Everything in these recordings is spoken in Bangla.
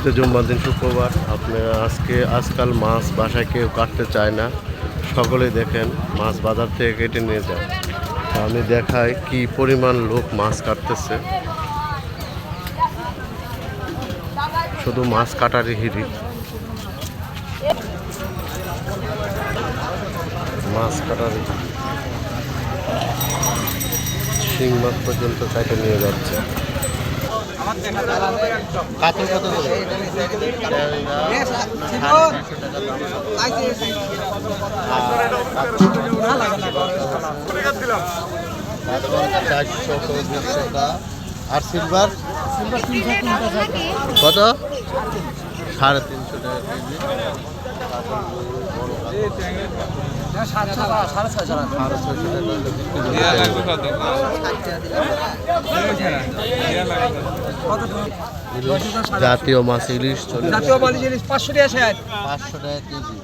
আজকে জুম্মার দিন শুক্রবার। আপনি আজকে, আজকাল মাছ বাসায় কেউ কাটতে চায় না। সকলেই দেখেন, মাছ বাজার থেকে কেটে নিয়ে যায়। আমি দেখাই কি পরিমাণ লোক মাছ কাটতেছে। শুধু মাছ কাটারই হিড়ি মাছ কাটারই শিং মাছ পর্যন্ত কাটে নিয়ে যাচ্ছে। কাতল কত করে। চারশো পঁয়ত্রিশ টাকা আর সিলভার কত? সাড়ে তিনশো টাকা কেজি। ইলিশ, জাতীয় মাছ ইলিশ জাতীয় মালি জিনিস পাঁচশো টাকা পাঁচশো টাকা কেজি।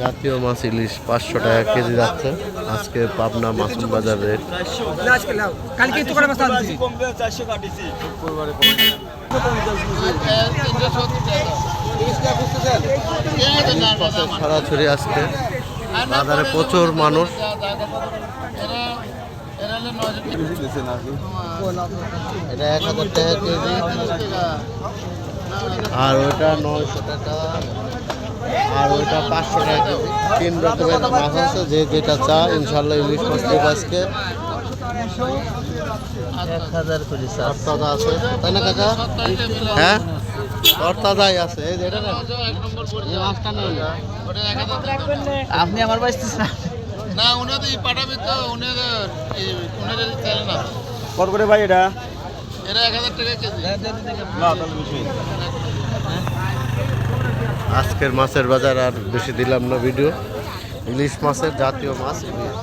জাতীয় মাছ ইলিশ পাঁচশো টাকা কেজি যাচ্ছে। আজকে পাবনা মাসুম বাজার রেট ছড়াছড়ি আজকে বাজারে প্রচুর মানুষ। এটা এক হাজার টাকা কেজি। আর ওইটা নয়শো টাকা। আর ওইটা পাঁচশো টাকা কেজি। তিন রকমের মাছ আছে যে যেটা চা ইনশাল্লাহ ইলিশ মাছ দেবো আজকে। এক হাজার করে তাজা আছে। তাই না কাকা? হ্যাঁ? তরতাজাই আছে। এই যে এটা না? এই মাছটা নেই আপনি আমার বাইশ না উনাদের পাঠাবে তো উনাদের এই উনাদের চালে না। কত করে ভাই এটা? এক হাজার টাকা কেজি। আজকের মাছের বাজার আর বেশি দিলাম না ভিডিও। ইলিশ মাছের জাতীয় মাছ। ইলিশ